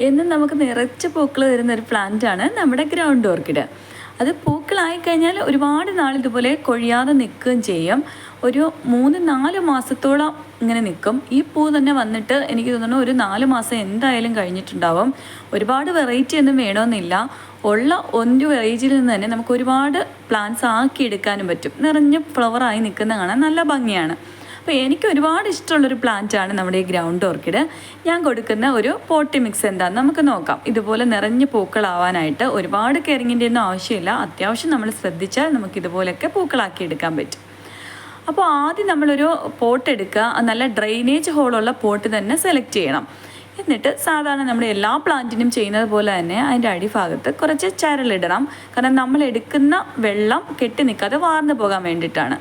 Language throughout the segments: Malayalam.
എന്നും നമുക്ക് നിറച്ച് പൂക്കൾ തരുന്ന ഒരു പ്ലാന്റാണ് നമ്മുടെ ഗ്രൗണ്ട് ഓർക്കിഡ് അത് പൂക്കളായി കഴിഞ്ഞാൽ ഒരുപാട് നാൾ ഇതുപോലെ കൊഴിയാതെ നിൽക്കുകയും ചെയ്യും. ഒരു മൂന്ന് നാല് മാസത്തോളം ഇങ്ങനെ നിൽക്കും. ഈ പൂ തന്നെ വന്നിട്ട് എനിക്ക് തോന്നുന്നു ഒരു നാല് മാസം എന്തായാലും കഴിഞ്ഞിട്ടുണ്ടാവും. ഒരുപാട് വെറൈറ്റി ഒന്നും വേണമെന്നില്ല. ഉള്ള ഒരു വെറൈറ്റിയിൽ നിന്ന് തന്നെ നമുക്ക് ഒരുപാട് പ്ലാന്റ്സ് ആക്കി എടുക്കാനും പറ്റും. നിറഞ്ഞ ഫ്ലവറായി നിൽക്കുന്ന കാണാൻ നല്ല ഭംഗിയാണ്. അപ്പോൾ എനിക്ക് ഒരുപാട് ഇഷ്ടമുള്ളൊരു ആണ് നമ്മുടെ ഈ ഗ്രൗണ്ട് ഓർക്കിഡ് ഞാൻ കൊടുക്കുന്ന ഒരു പോട്ടി മിക്സ് എന്താണെന്ന് നമുക്ക് നോക്കാം. ഇതുപോലെ നിറഞ്ഞ് പൂക്കളാവാനായിട്ട് ഒരുപാട് കെയറിങ്ങിന്റെ ഒന്നും ആവശ്യമില്ല. അത്യാവശ്യം നമ്മൾ ശ്രദ്ധിച്ചാൽ നമുക്ക് ഇതുപോലെയൊക്കെ പൂക്കളാക്കി എടുക്കാൻ പറ്റും. അപ്പോൾ ആദ്യം നമ്മളൊരു പോട്ട് എടുക്കുക. നല്ല ഡ്രെയിനേജ് ഹോളുള്ള പോട്ട് തന്നെ സെലക്ട് ചെയ്യണം. എന്നിട്ട് സാധാരണ നമ്മൾ എല്ലാ പ്ലാന്റിനും ചെയ്യുന്നത് പോലെ തന്നെ അതിന്റെ അടിഭാഗത്ത് കുറച്ച് ചരലിടണം കാരണം നമ്മൾ എടുക്കുന്ന വെള്ളം കെട്ടി നിൽക്കാതെ വാർന്നു പോകാൻ വേണ്ടിയിട്ടാണ്.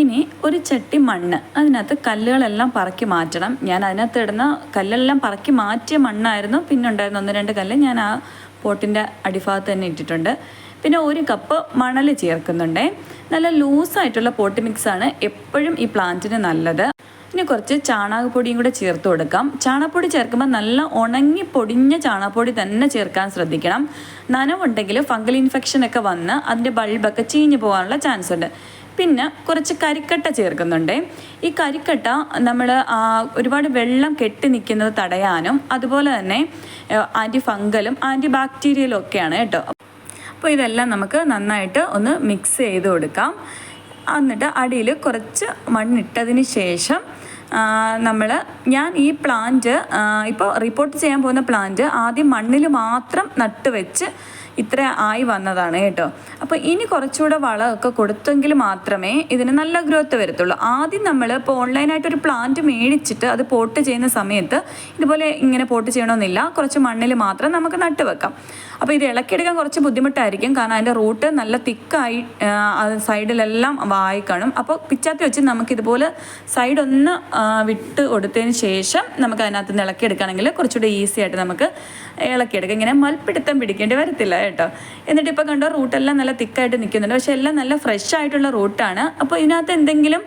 ഇനി ഒരു ചട്ടി മണ്ണ്. അതിനകത്ത് കല്ലുകളെല്ലാം പറക്കി മാറ്റണം. ഞാൻ അതിനകത്ത് ഇടുന്ന കല്ലെല്ലാം പറക്കി മാറ്റിയ മണ്ണായിരുന്നു. പിന്നെ ഉണ്ടായിരുന്ന ഒന്ന് രണ്ട് കല്ല് ഞാൻ ആ പോട്ടിന്റെ അടിഭാഗത്ത് തന്നെ ഇട്ടിട്ടുണ്ട്. പിന്നെ ഒരു കപ്പ് മണൽ ചേർക്കുന്നുണ്ട്. നല്ല ലൂസായിട്ടുള്ള പോട്ട് മിക്സാണ് എപ്പോഴും ഈ പ്ലാന്റിന് നല്ലത്. ഇനി കുറച്ച് ചാണകപ്പൊടിയും കൂടെ ചേർത്ത് കൊടുക്കാം. ചാണകപ്പൊടി ചേർക്കുമ്പോൾ നല്ല ഉണങ്ങി പൊടിഞ്ഞ ചാണകപ്പൊടി തന്നെ ചേർക്കാൻ ശ്രദ്ധിക്കണം. നനവുണ്ടെങ്കിൽ ഫംഗൽ ഇൻഫെക്ഷൻ ഒക്കെ വന്ന് അതിന്റെ ബൾബൊക്കെ ചീഞ്ഞു പോകാനുള്ള ചാൻസ് ഉണ്ട്. പിന്നെ കുറച്ച് കരിക്കട്ട ചേർക്കുന്നുണ്ട്. ഈ കരിക്കട്ട നമ്മൾ ഒരുപാട് വെള്ളം കെട്ടി നിൽക്കുന്നത് തടയാനും അതുപോലെ തന്നെ ആന്റി ഫംഗലും ആന്റി ബാക്ടീരിയലും ഒക്കെയാണ് കേട്ടോ. അപ്പോൾ ഇതെല്ലാം നമുക്ക് നന്നായിട്ട് ഒന്ന് മിക്സ് ചെയ്ത് കൊടുക്കാം. എന്നിട്ട് അടിയിൽ കുറച്ച് മണ്ണിട്ടതിന് ശേഷം നമ്മൾ ഞാൻ ഈ പ്ലാന്റ് ഇപ്പോൾ റിപ്പോർട്ട് ചെയ്യാൻ പോകുന്ന പ്ലാന്റ് ആദ്യം മണ്ണിൽ മാത്രം നട്ട് വെച്ച് ഇത്ര ആയി വന്നതാണ് കേട്ടോ. അപ്പോൾ ഇനി കുറച്ചുകൂടെ വളമൊക്കെ കൊടുത്തെങ്കിൽ മാത്രമേ ഇതിന് നല്ല ഗ്രോത്ത് വരത്തുള്ളൂ. ആദ്യം നമ്മൾ ഇപ്പോൾ ഓൺലൈനായിട്ട് ഒരു പ്ലാന്റ് മേടിച്ചിട്ട് അത് പോട്ട് ചെയ്യുന്ന സമയത്ത് ഇതുപോലെ ഇങ്ങനെ പോട്ട് ചെയ്യണമെന്നില്ല കുറച്ച് മണ്ണിൽ മാത്രം നമുക്ക് നട്ട് വെക്കാം. അപ്പോൾ ഇത് ഇളക്കിയെടുക്കാൻ കുറച്ച് ബുദ്ധിമുട്ടായിരിക്കും. കാരണം അതിന്റെ റൂട്ട് നല്ല തിക്കായി സൈഡിലെല്ലാം വായി കാണും അപ്പോൾ പിച്ചാത്തി വെച്ച് നമുക്കിതുപോലെ സൈഡൊന്ന് വിട്ട് കൊടുത്തതിന് ശേഷം നമുക്ക് അതിനകത്ത് നിന്ന് ഇളക്കിയെടുക്കുകയാണെങ്കിൽ കുറച്ചുകൂടി ഈസി ആയിട്ട് നമുക്ക് ഇളക്കിയെടുക്കാം. ഇങ്ങനെ മൽപ്പിടുത്തം പിടിക്കേണ്ടി വരത്തില്ല കേട്ടോ. എന്നിട്ട് ഇപ്പോൾ കണ്ടോ റൂട്ടെല്ലാം നല്ല തിക്കായിട്ട് നിൽക്കുന്നുണ്ട്. പക്ഷേ എല്ലാം നല്ല ഫ്രഷ് ആയിട്ടുള്ള റൂട്ടാണ് അപ്പോൾ ഇതിനകത്ത് എന്തെങ്കിലും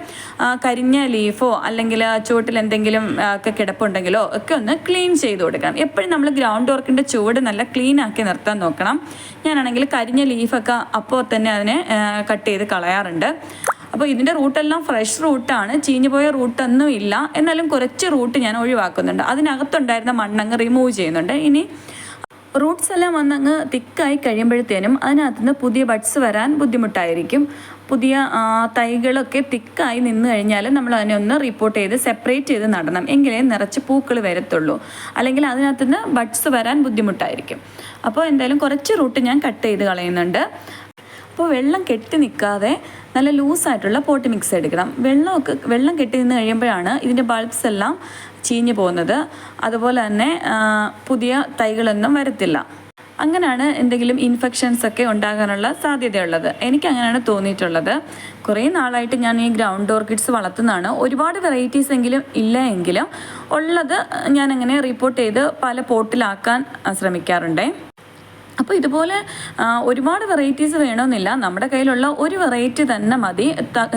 കരിഞ്ഞ ലീഫോ അല്ലെങ്കിൽ ചുവട്ടിൽ എന്തെങ്കിലും ഒക്കെ കിടപ്പുണ്ടെങ്കിലോ ഒക്കെ ഒന്ന് ക്ലീൻ ചെയ്ത് കൊടുക്കാം എപ്പോഴും നമ്മൾ ഗ്രൗണ്ട് വർക്കിന്റെ ചുവട് നല്ല ക്ലീൻ ആക്കി നിർത്താൻ നോക്കണം. ഞാനാണെങ്കിൽ കരിഞ്ഞ ലീഫൊക്കെ അപ്പോൾ തന്നെ അതിനെ കട്ട് ചെയ്ത് കളയാറുണ്ട്. അപ്പോൾ ഇതിന്റെ റൂട്ടെല്ലാം ഫ്രഷ് റൂട്ടാണ് ചീഞ്ഞു പോയ റൂട്ടൊന്നും ഇല്ല. എന്നാലും കുറച്ച് റൂട്ട് ഞാൻ ഒഴിവാക്കുന്നുണ്ട്. അതിനകത്തുണ്ടായിരുന്ന മണ്ണങ്ങ് റിമൂവ് ചെയ്യുന്നുണ്ട്. ഇനി റൂട്ട്സ് എല്ലാം വന്നങ്ങ് തിക്കായി കഴിയുമ്പോഴത്തേനും അതിനകത്തുനിന്ന് പുതിയ ബഡ്സ് വരാൻ ബുദ്ധിമുട്ടായിരിക്കും. പുതിയ തൈകളൊക്കെ തിക്കായി നിന്ന് കഴിഞ്ഞാൽ നമ്മൾ അതിനെ ഒന്ന് റിപ്പോർട്ട് ചെയ്ത് സെപ്പറേറ്റ് ചെയ്ത് നടണം. എങ്കിലേ നിറച്ച് പൂക്കൾ വരത്തുള്ളൂ. അല്ലെങ്കിൽ അതിനകത്തുനിന്ന് ബഡ്സ് വരാൻ ബുദ്ധിമുട്ടായിരിക്കും. അപ്പോൾ എന്തായാലും കുറച്ച് റൂട്ട് ഞാൻ കട്ട് ചെയ്ത് കളയുന്നുണ്ട്. അപ്പോൾ വെള്ളം കെട്ടി നിൽക്കാതെ നല്ല ലൂസായിട്ടുള്ള പോട്ട് മിക്സ് എടുക്കണം. വെള്ളമൊക്കെ വെള്ളം കെട്ടി നിന്ന് കഴിയുമ്പോഴാണ് ഇതിന്റെ ബൾബ്സ് എല്ലാം ചീഞ്ഞു പോകുന്നത്. അതുപോലെ തന്നെ പുതിയ തൈകളൊന്നും വരത്തില്ല. അങ്ങനെയാണ് എന്തെങ്കിലും ഇൻഫെക്ഷൻസ് ഒക്കെ ഉണ്ടാകാനുള്ള സാധ്യതയുള്ളത്. എനിക്ക് അങ്ങനെയാണ് തോന്നിയിട്ടുള്ളത്. കുറേ നാളായിട്ട് ഞാൻ ഈ ഗ്രൗണ്ട് ഓർക്കിഡ്സ് വളർത്തുന്നതാണ്. ഒരുപാട് വെറൈറ്റീസ് എങ്കിലും ഇല്ല എങ്കിലും ഉള്ളത് ഞാൻ അങ്ങനെ റിപ്പോർട്ട് ചെയ്ത് പല പോട്ടിലാക്കാൻ ശ്രമിക്കാറുണ്ടേ. അപ്പോൾ ഇതുപോലെ ഒരുപാട് വെറൈറ്റീസ് വേണമെന്നില്ല. നമ്മുടെ കയ്യിലുള്ള ഒരു വെറൈറ്റി തന്നെ മതി.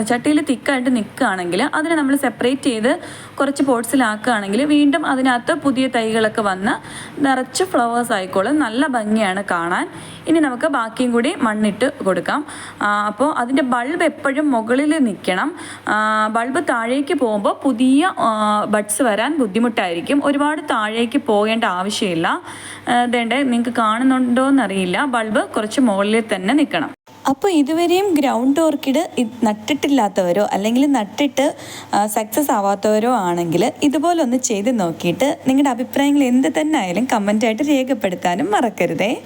ചട്ടിയിൽ തിക്കായിട്ട് നിൽക്കുകയാണെങ്കിൽ അതിനെ നമ്മൾ സെപ്പറേറ്റ് ചെയ്ത് കുറച്ച് പോട്ട്സിലാക്കുകയാണെങ്കിൽ വീണ്ടും അതിനകത്ത് പുതിയ തൈകളൊക്കെ വന്ന് നിറച്ച് ഫ്ലവേഴ്സ് ആയിക്കോളും. നല്ല ഭംഗിയാണ് കാണാൻ. ഇനി നമുക്ക് ബാക്കിയും കൂടി മണ്ണിട്ട് കൊടുക്കാം. അപ്പോൾ അതിന്റെ ബൾബ് എപ്പോഴും മുകളിൽ നിൽക്കണം. ബൾബ് താഴേക്ക് പോകുമ്പോൾ പുതിയ ബഡ്സ് വരാൻ ബുദ്ധിമുട്ടായിരിക്കും. ഒരുപാട് താഴേക്ക് പോകേണ്ട ആവശ്യമില്ല. ഇതേണ്ട നിങ്ങൾക്ക് കാണുന്നുണ്ടോ എന്നറിയില്ല ബൾബ് കുറച്ച് മുകളിൽ തന്നെ നിൽക്കണം. അപ്പോൾ ഇതുവരെയും ഗ്രൗണ്ട് ഓർക്കിഡ് നട്ടിട്ടില്ലാത്തവരോ അല്ലെങ്കിൽ നട്ടിട്ട് സക്സസ് ആവാത്തവരോ ആണെങ്കിൽ ഇതുപോലെ ഒന്ന് ചെയ്ത് നോക്കിയിട്ട് നിങ്ങളുടെ അഭിപ്രായങ്ങൾ എന്ത് തന്നെ ആയാലും കമന്റായിട്ട് രേഖപ്പെടുത്താനും മറക്കരുതേ.